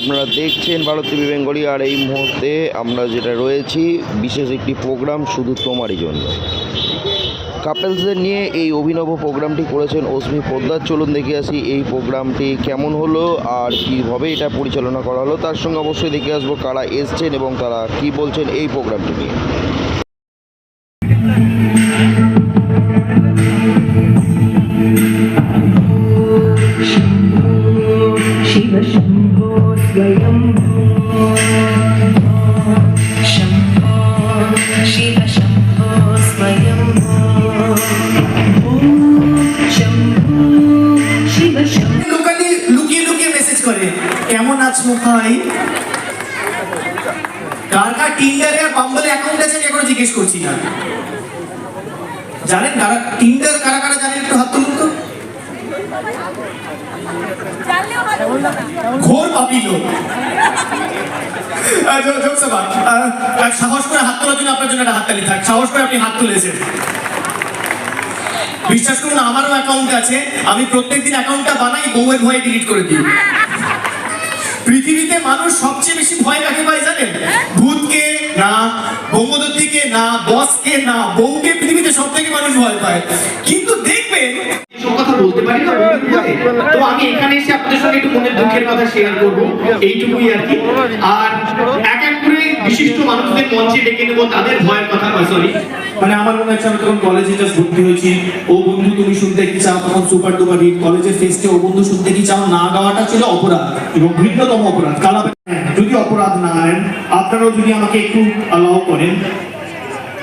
আপনারা দেখছেন Bharat TV Bengali, আর এই মুহূর্তে আমরা যেটা রয়েছি, বিশেষ একটি প্রোগ্রাম শুধু তোমারই জন্য। কাপেলসদের নিয়ে এই অভিনব প্রোগ্রামটি করেছেন অশ্মি পোদ্দার। চলুন দেখে আসি এই প্রোগ্রামটি কেমন হলো আর কীভাবে এটা পরিচালনা করা হলো। তার সঙ্গে অবশ্যই দেখে আসব কারা এসছেন এবং তারা কি বলছেন এই প্রোগ্রামটি নিয়ে। কেমন আছো ভাই কার কার টিন্ডারে আর বাম্বলে অ্যাকাউন্ট আছে, আমি এখনও জিজ্ঞেস করছি না। জানেন কারা টিন্ডার কারা কারা জানেন একটু হাত তুলুন তো ঘোর পাপি লোক। পৃথিবীতে মানুষ সবচেয়ে বেশি ভয় কাকে পায় জানেন? ভূতকে না বঙ্গদত্তিকে না, বসকে না, বউকে পৃথিবীতে সব থেকে মানুষ ভয় পায়। কিন্তু দেখবেন কথা বলতে পারি না তো আমি এখানে এসে আপনাদের সঙ্গে একটু মনের দুঃখের কথা শেয়ার করব, এইটুকুই আর কি। আর এক এক করে বিশিষ্ট মানুষদের মঞ্চে ডেকে নেব, তাদের ভয়ের কথা সরি মানে আমার মনে হচ্ছে আমি তখন কলেজে জাস্ট ভর্তি হয়েছি। ও বন্ধু তুমি শুনতে কি চাও? তখন সুপার ডুপার হিট কলেজের ফেস্টে ও বন্ধু শুনতে কি চাও? না গাওয়াটা ছিল অপরাধ এবং ঘৃণ্যতম অপরাধ। কালা যদি অপরাধ না মানেন আপনারাও যদি আমাকে একটু অ্যালাউ করেন।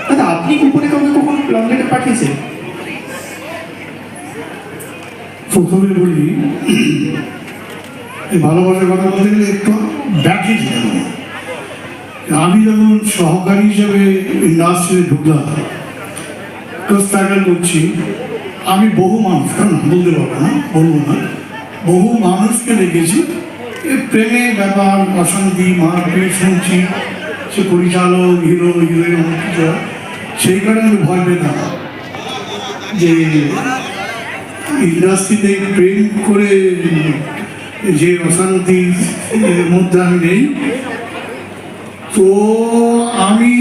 দাদা আপনি উপরে কাউকে কখন লং লেটার পাঠিয়েছেন? প্রথমে বলি ভালোবাসার কথা বলতে গেলে একটু দিতে আমি যখন সহকারী হিসেবে ইন্ডাস্ট্রিতে ঢুকলাম স্ট্রাগল করছি, আমি বহু মানুষ বলতে পারব না, বলব না, বহু মানুষকে দেখেছি এই প্রেমের ব্যাপার, অশান্তি, মারপিট শুনছি, সে পরিচালক, হিরো, হিরোইন। সেই কারণে আমি ভয় পেতাম যে ইন্ডাস্ট্রিতে প্রেম করে যে অশান্তি মধ্যে আমি নেই তো আমি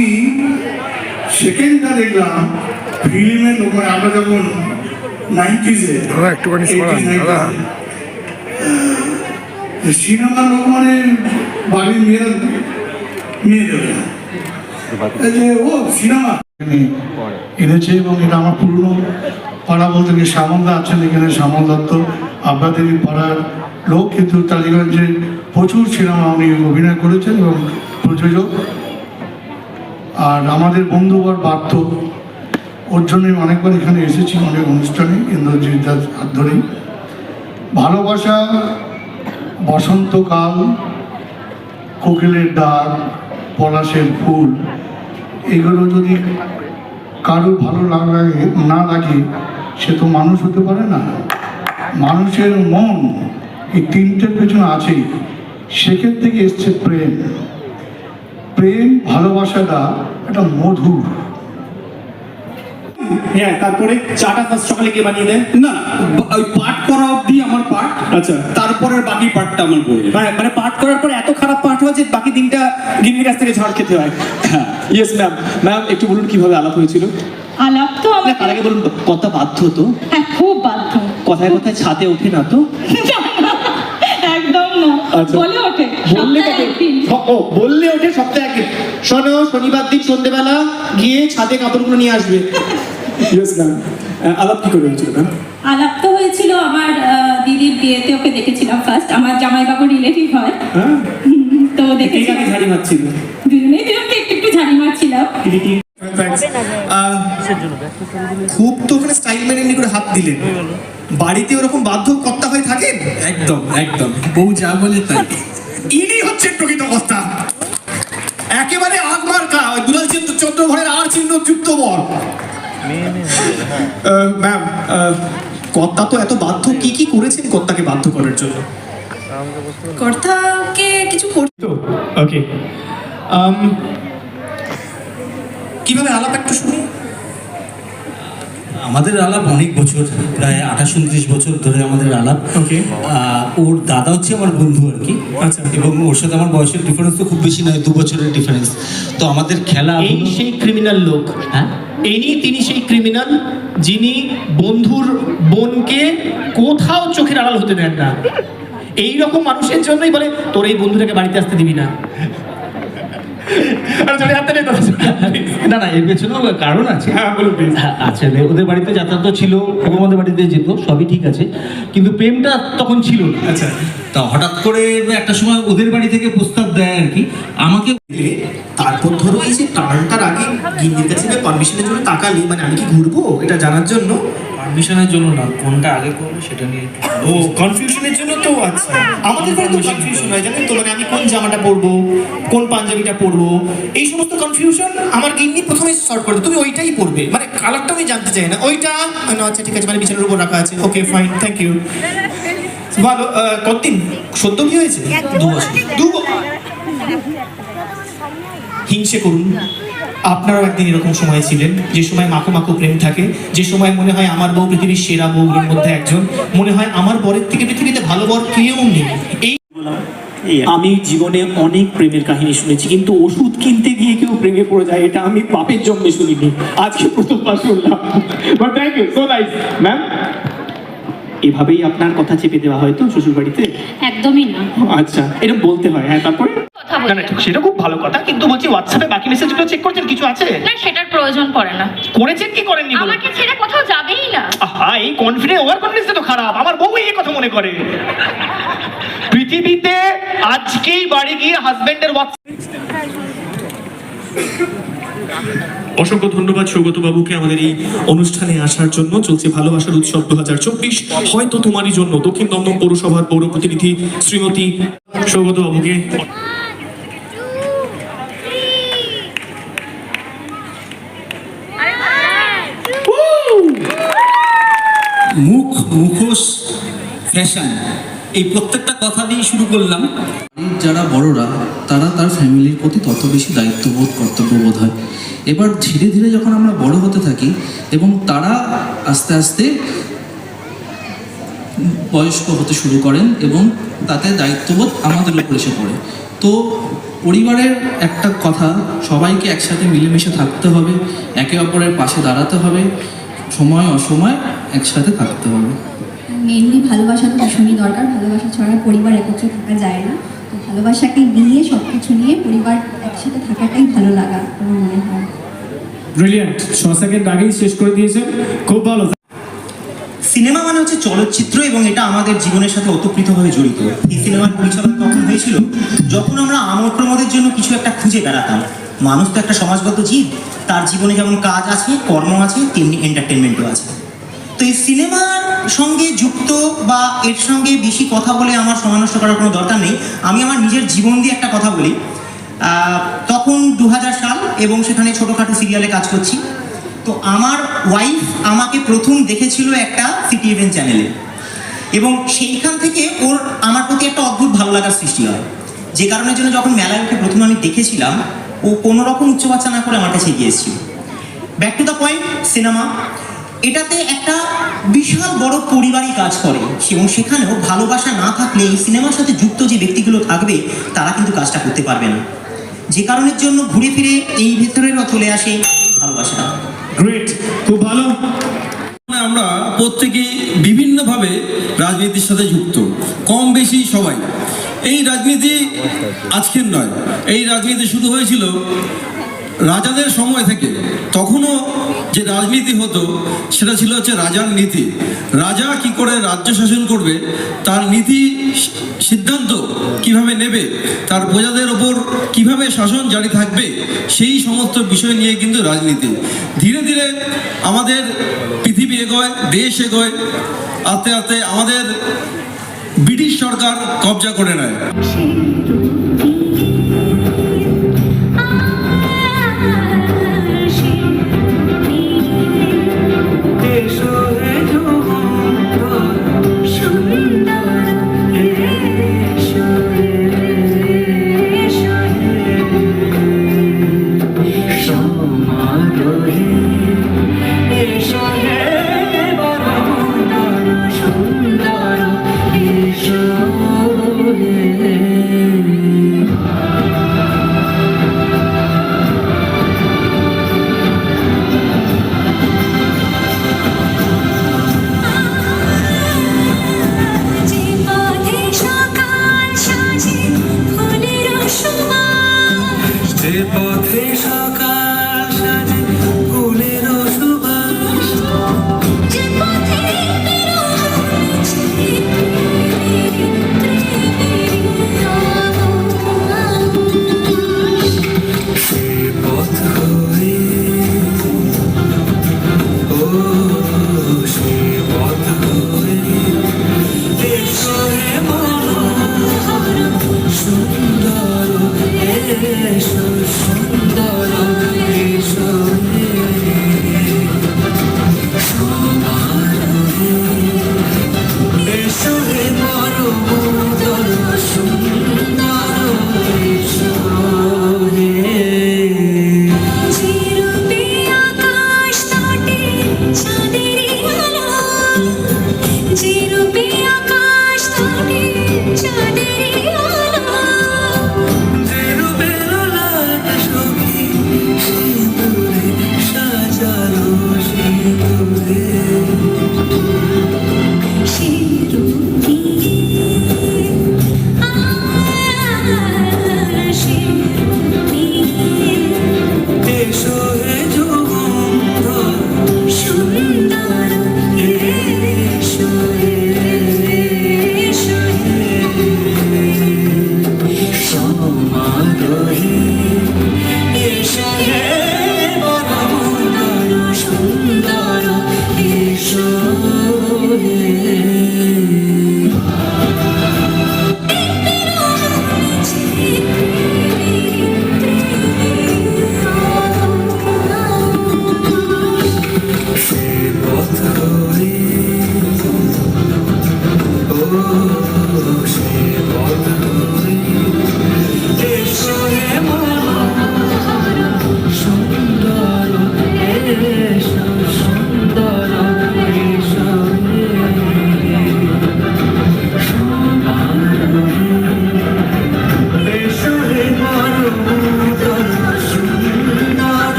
সেকেন্ডটা দেখলাম ফিল্মের মানে আমরা যখন নাইনটিজে একটুখানি সরান, দাদা। সিনেমার লোক মানে বাড়ির মেয়েরা মেয়ে দেবে না। এই যে ও সিনেমা এনেছে এবং এটা আমার পুরনো পাড়া বলতে গিয়ে শ্যামলদা আছেন এখানে? শ্যামল দত্ত, আব্বাদেবী পাড়ার লোক। কিন্তু টালিগঞ্জে প্রচুর সিনেমা উনি অভিনয় করেছেন এবং প্রযোজক। আর আমাদের বন্ধুবর বার্থ ওর জন্য অনেকবার এখানে এসেছি, অনেক অনুষ্ঠানে। ইন্দ্রজিৎ দাস হাত ধরেই। ভালোবাসা বসন্তকাল কোকিলের ডাক, পলাশের ফুল, এগুলো যদি কারও ভালো লাগে না লাগে সে তো মানুষ হতে পারে না। মানুষের মন এই তিনটের পেছনে আছেই। সেখান থেকে এসছে প্রেম? প্রেম ভালোবাসাটা একটা মধুর। হ্যাঁ তারপরে চাটা ফার্স্ট সকালে কে বানিয়ে দেয়? না ওই পাঠ করা অবধি আমার পাঠ। আচ্ছা। তারপরের বাকি পাঠটা আমার বইয়ের মানে মানে পাঠ করার পর এত খারাপ পাঠ হয় যে বাকি দিনটা গিন্নির কাছ থেকে ঝড় খেতে হয়। হ্যাঁ ইয়েস ম্যাম ম্যাম একটু বলুন কীভাবে আলাপ হয়েছিল? আলাপ না, তার আগে বলুন কথা বাধ্য তো? হ্যাঁ খুব বাধ্য। কথায় কথায় ছাদে ওঠে না তো? একদম না। আচ্ছা। বলে ওঠে বললে সপ্তাহে তাকে একদিন। ও বললে ওঠে সপ্তাহে একদিন। শোনো শনিবার দিন সন্ধ্যেবেলা গিয়ে ছাদে কাপড়গুলো নিয়ে আসবে। Yes ma'am. আলাপ কি করে হয়েছিল ম্যাম? আলাপ তো হয়েছিল আমার দিদির বিয়েতে ওকে দেখেছিলাম ফার্স্ট আমার জামাইবাবু রিলেটিভ হয়। হ্যাঁ? তো দেখেছিলাম। ঝাড়ি মারছিল? দুজনেই একটু একটু ঝাড়ি মারছিলাম। খুব তো ওখানে স্টাইল মেনে এমনি করে হাত দিলেন। বাড়িতে ওরকম বাধ্য কর্তা হয়ে থাকেন? একদম একদম। বউ যা বলে তাই। ইনি হচ্ছেন প্রকৃত কর্তা। একেবারে আগ মার্কা দুলাল চিত্র চন্দ্র ঘরের আর চিহ্ন যুক্ত বল ম্যাম কর্তা তো এত বাধ্য কি কি করেছেন কর্তাকে বাধ্য করার জন্য? কর্তাকে কিছু করতে ওকে কীভাবে আলাপ একটু শুনি আমাদের আলাপ অনেক বছর প্রায় আঠাশ উনত্রিশ বছর ধরে আমাদের আলাপ. আহ, ওর দাদা হচ্ছে আমার বন্ধু আর কি। আচ্ছা। এবং ওর সাথে আমার বয়সের ডিফারেন্স তো খুব বেশি নয় দু বছরের ডিফারেন্স তো আমাদের খেলা এই সেই ক্রিমিনাল লোক। হ্যাঁ? ইনি তিনি সেই ক্রিমিনাল যিনি বন্ধুর বোনকে কোথাও চোখের আড়াল হতে দেন না। এই রকম মানুষের জন্যই বলে তোর এই বন্ধুটাকে বাড়িতে আসতে দিবি না। আরে নেই। না না এর পেছনেও কারণ আছে। হ্যাঁ, বলুন আছে ওদের বাড়িতে যাতায়াত ছিল আমাদের বাড়িতে যেত সবই ঠিক আছে। কিন্তু প্রেমটা তখন ছিল না। আচ্ছা। তা হঠাৎ করে একটা সময় ওদের বাড়ি থেকে প্রস্তাব দেয় আর কি আমাকে তারপর ধরো এই যে টার্নটার আগে গিন্নির কাছে পারমিশনের জন্য তাকালি মানে আমি কি ঘুরবো? এটা জানার জন্য? পারমিশনের জন্য না কোনটা আগে করব সেটা নিয়ে ও কনফিউশনের জন্য তো আচ্ছা। আমাদের ঘরে তো কনফিউশন হয় জানেন তো? মানে আমি কোন জামাটা পরবো কোন পাঞ্জাবিটা পরবো এই সমস্ত কনফিউশন আমার গিন্নি প্রথমে সর্ট করে তুমি ওইটাই পরবে। মানে কালারটা আমি জানতে চাই না। ওইটা না, আচ্ছা ঠিক আছে মানে বিছানার উপর রাখা আছে। ওকে ফাইন থ্যাংক ইউ ভালো কতদিন? সত্য কি হয়েছে? দু বছর। দু হিংসে করুন। আপনারাও একদিন এরকম সময় ছিলেন যে সময় মাখো মাখো প্রেম থাকে যে সময় মনে হয় আমার বউ পৃথিবীর সেরা বউগুলোর মধ্যে একজন মনে হয় আমার বরের থেকে পৃথিবীতে ভালো বর কেউ নেই। এই আমি জীবনে অনেক প্রেমের কাহিনী শুনেছি কিন্তু ওষুধ কিনতে গিয়ে কেউ প্রেমে পড়ে যায় এটা আমি পাপের জন্মে শুনিনি আজকে প্রথমবার শুনলাম। But thank you so nice ma'am এভাবেই আপনার কথা চেপে দেওয়া হয় তো শ্বশুর বাড়িতে একদমই না। আচ্ছা এরকম বলতে হয় হ্যাঁ তারপরে? কথা না না সেটা খুব ভালো কথা কিন্তু বলছি হোয়াটসঅ্যাপে বাকি মেসেজগুলো চেক করছেন কিছু আছে? না সেটার প্রয়োজন পড়ে না। করেছেন কি করেননি বলুন? আমাকে ছেড়ে কোথাও যাবেই না। আহা এই কনফিডেন্স ওভার কনফিডেন্স তো খারাপ আমার বউ এই কথা মনে করে। পৃথিবীতে আজকেই বাড়ি গিয়ে হাজবেন্ডের অসংখ্য ধন্যবাদ সৌগত বাবুকে আমাদের এই অনুষ্ঠানে আসার জন্য। চলছে ভালোবাসার উৎসব দু হাজার চব্বিশ হয়তো তোমারই জন্য। দক্ষিণ দমদম পৌরসভার পৌর প্রতিনিধি শ্রীমতী সৌগত বাবুকে মুখ, মুখোশ ফ্যাশন এই প্রত্যেকটা কথা দিয়ে শুরু করলাম। যারা বড়রা, তারা তার ফ্যামিলির প্রতি তত বেশি দায়িত্ববোধ, কর্তব্যবোধ হয়। এবার ধীরে ধীরে যখন আমরা বড় হতে থাকি এবং তারা আস্তে আস্তে বয়স্ক হতে শুরু করেন এবং তাতে দায়িত্ববোধ আমাদের উপর এসে পড়ে। তো পরিবারের একটা কথা, সবাইকে একসাথে মিলেমিশে থাকতে হবে, একে অপরের পাশে দাঁড়াতে হবে। সময় অসময় একসাথে থাকতে হবে। মেনলি ভালোবাসা তো ভীষণই দরকার ভালোবাসা ছাড়া পরিবার একত্রে থাকা যায় না। তো ভালোবাসাকে নিয়ে সব কিছু নিয়ে পরিবার একসাথে থাকাটাই ভালো লাগা আমার মনে হয়। ব্রিলিয়ান্ট ছ সেকেন্ড আগেই শেষ করে দিয়েছেন খুব ভালো। সিনেমা মানে হচ্ছে চলচ্চিত্র এবং এটা আমাদের জীবনের সাথে ওতপ্রোতভাবে জড়িত। এই সিনেমার পরিচালনা তখন হয়েছিল। যখন আমরা আমোদ প্রমোদের জন্য কিছু একটা খুঁজে বেড়াতাম। মানুষ তো একটা সমাজগত জীব। তার জীবনে যেমন কাজ আছে কর্ম আছে তেমনি এন্টারটেনমেন্টও আছে। এই সিনেমার সঙ্গে যুক্ত বা এর সঙ্গে বেশি কথা বলে আমার সময় নষ্ট করার কোনো দরকার নেই। আমি আমার নিজের জীবন দিয়ে একটা কথা বলি। তখন দু হাজার সাল এবং সেখানে ছোটোখাটো সিরিয়ালে কাজ করছি। তো আমার ওয়াইফ আমাকে প্রথম দেখেছিল একটা সিটি ইভেন্ট চ্যানেলে এবং সেইখান থেকে ওর আমার প্রতি একটা অদ্ভুত ভালো লাগার সৃষ্টি হয়। যে কারণের জন্য যখন মেলায় ওকে প্রথমে আমি দেখেছিলাম, ও কোনো রকম উচ্চবাচ্চা না করে আমার কাছে এগিয়ে এসেছিল। Back to the point cinema এটাতে একটা বিশাল বড় পরিবারই কাজ করে। এবং সেখানেও ভালোবাসা না থাকলে এই সিনেমার সাথে যুক্ত যে ব্যক্তিগুলো থাকবে তারা কিন্তু কাজটা করতে পারবে না। যে কারণের জন্য ঘুরে ফিরে এই ভেতরেরও চলে আসে ভালোবাসা। গ্রেট খুব ভালো। আমরা প্রত্যেকেই বিভিন্নভাবে রাজনীতির সাথে যুক্ত কম বেশি সবাই। এই রাজনীতি আজকের নয় এই রাজনীতি শুরু হয়েছিল রাজাদের সময় থেকে তখনও যে রাজনীতি হতো, সেটা ছিল হচ্ছে রাজার নীতি। রাজা কি করে রাজ্য শাসন করবে, তার নীতি সিদ্ধান্ত কীভাবে নেবে, তার প্রজাদের ওপর কীভাবে শাসন জারি থাকবে, সেই সমস্ত বিষয় নিয়ে কিন্তু রাজনীতি। ধীরে ধীরে আমাদের পৃথিবী এগোয়, দেশ এগোয়, আস্তে আস্তে আমাদের ব্রিটিশ সরকার কবজা করে নেয়।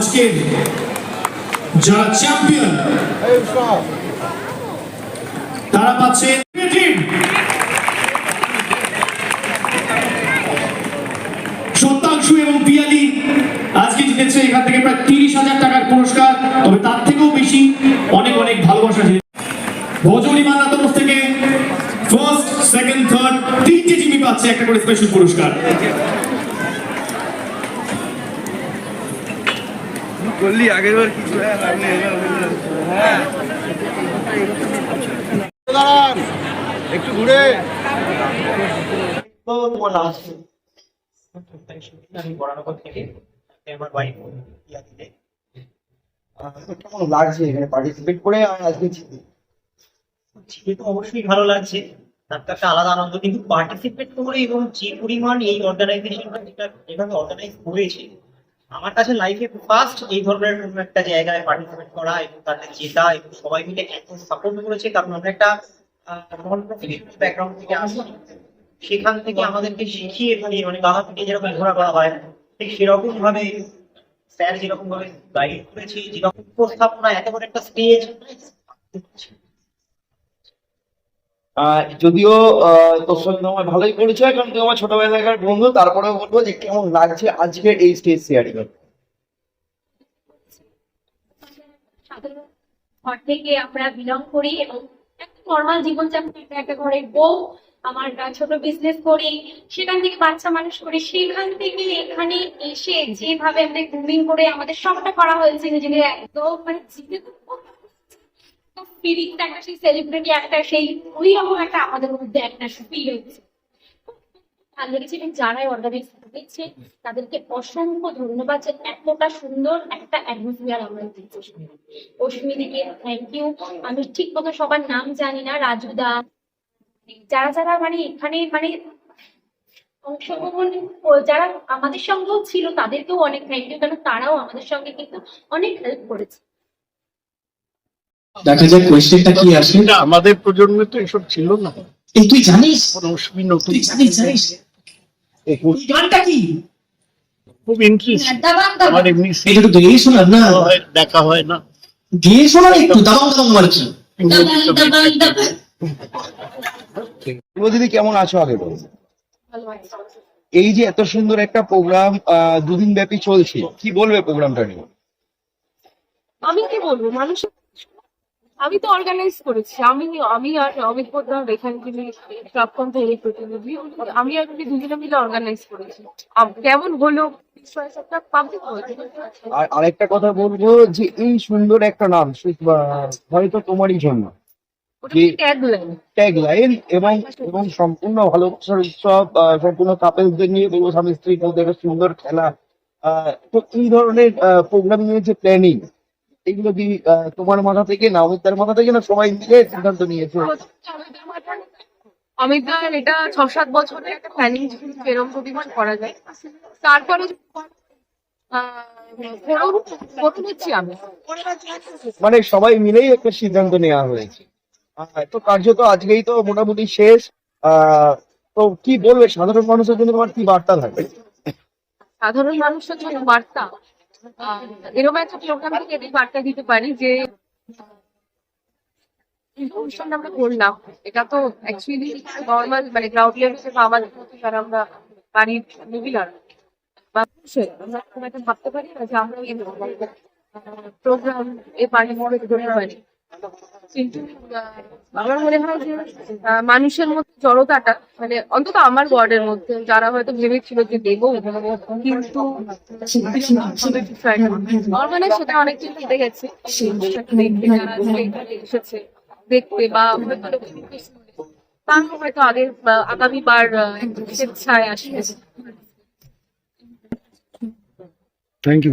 এবং আজকে যারা চ্যাম্পিয়ন তারা পাচ্ছে তিরিশ হাজার টাকার পুরস্কার। তবে তার থেকেও বেশি অনেক অনেক ভালোবাসা থেকে ফার্স্ট সেকেন্ড থার্ড পাচ্ছে একটা করে স্পেশাল পুরস্কার। আমি বরানগর থেকে আমার বাড়ি ইয়াদিতে কেমন লাগছে এখানে পার্টিসিপেট করে? আর আজকে জিতে জিতে তো অবশ্যই ভালো লাগছে। তার তো একটা আলাদা আনন্দ। কিন্তু পার্টিসিপেট করে এবং যে পরিমাণ এই অর্গানাইজেশনটা যেটা যেভাবে অর্গানাইজ করেছে আমার কাছে লাইফে ফার্স্ট এই ধরনের একটা জায়গায় পার্টিসিপেট করা এবং তাদের জেতা এবং সবাই মিলে এত সাপোর্ট করেছে, কারণ আমরা একটা ব্যাকগ্রাউন্ড থেকে আসি। সেখান থেকে আমাদেরকে শিখিয়ে দিয়ে মানে বাধা থেকে যেরকম ঘোরা করা হয়, ঠিক সেরকম ভাবে স্যার যেরকম ভাবে গাইড করেছে, যেরকম উপস্থাপনা এত বড় একটা স্টেজ যদিও তোর সঙ্গে আমার ভালোই পরিচয়, কারণ তুই আমার ছোটবেলাকার বন্ধু, তারপরেও বলব যে কেমন লাগছে আজকের এই স্টেজ শেয়ারিং ঘর থেকে আমরা বিলং করি এবং নর্মাল জীবনযাপন একটা ঘরের বউ, আমার ছোট বিজনেস করি, সেখান থেকে বাচ্চা মানুষ করি, সেখান থেকে এখানে এসে যেভাবে আমাদের গ্রুমিং করে আমাদের সবটা করা হয়েছে নিজেকে একদম মানে জিতে ফিলিংটা একটা সেই সেলিব্রিটি একটা সেই ওই রকম একটা আমাদের মধ্যে একটা ফিল হচ্ছে। ভালো লেগেছে এবং যারাই অর্গানাইজ করেছে, তাদেরকে অসংখ্য ধন্যবাদ যে এতটা সুন্দর একটা অ্যাটমসফিয়ার আমরা দিচ্ছি অশ্মিদিকে থ্যাংক ইউ আমি ঠিক মতো সবার নাম জানি না, রাজুদা। যারা যারা মানে এখানে মানে অংশগ্রহণ যারা আমাদের সঙ্গেও ছিল, তাদেরকেও অনেক থ্যাংক ইউ কারণ তারাও আমাদের সঙ্গে কিন্তু অনেক হেল্প করেছে। দেখা যাক কোয়েশ্চেনটা কি আসে আমাদের প্রজন্মে তো এসব ছিল না। এই তুই জানিস? নতুন জানিস জানিস? এই গানটা কি? খুব ইন্টারেস্ট আমার এমনি এটা গেয়ে শোনার না? দেখা হয় না। গেয়ে শোনার একটু দাবাং দাবাং দিদি কেমন আছো আগে বল? এই যে এত সুন্দর একটা প্রোগ্রাম দুদিন ব্যাপী চলছে কি বলবে প্রোগ্রামটা নিয়ে? আমি কি বলব? মানুষ আমি তো অর্গানাইজ করেছি। আমি আমি আর অমিত পোদ্দার এখান প্রাক্তন থেকে প্রতিনিধি আমি আর উনি দুজনে মিলে অর্গানাইজ করেছি। কেমন হলো? আর আরেকটা কথা বলব যে এই সুন্দর একটা নাম হয়তো তোমারই জন্য। ট্যাগলাইন ট্যাগ লাইন এবং এবং সম্পূর্ণ ভালোবাসার উৎসব সম্পূর্ণ কাপেলদের নিয়ে বলব স্বামী স্ত্রীর মধ্যে একটা সুন্দর খেলা। তো এই ধরনের প্রোগ্রামিং এর যে প্ল্যানিং এগুলো কি তোমার মাথা থেকে না অমিতার মাথা থেকে না সবাই মিলে সিদ্ধান্ত নিয়েছে? অমিতার এটা ছ সাত বছরের একটা প্ল্যানিং এরকম পরিমাণ করা যায়। তারপরে মানে সবাই মিলেই একটা সিদ্ধান্ত নেওয়া হয়েছে। তো কার্যত আজকেই তো মোটামুটি শেষ। আহ, তো কি বলবে সাধারণ মানুষের জন্য তোমার কি বার্তা থাকবে? সাধারণ মানুষের জন্য বার্তা? এরকম একটা প্রোগ্রাম থেকে এদের বার্তা দিতে পারি যে অনুষ্ঠানটা আমরা করলাম। এটা তো অ্যাকচুয়ালি নর্মাল মানে গ্রাউন্ড লেভেল বা আমাদের মতো যারা আমরা বাড়ির মহিলার। বা আমরা ভাবতে পারি না যে আমরা এই প্রোগ্রাম এ বাড়ির মধ্যে করতে পারি কিন্তু আমার মনে হয় যে মানুষের মধ্যে জড়তাটা মানে অন্তত আমার ওয়ার্ডের মধ্যে যারা হয়তো ভেবেছিল যে দেবো, কিন্তু আমার মনে সেটা অনেকদিন কেটে গেছে। এসেছে দেখতে বা তারা হয়তো আগের বা আগামীবার স্বেচ্ছায় আসবে। Thank you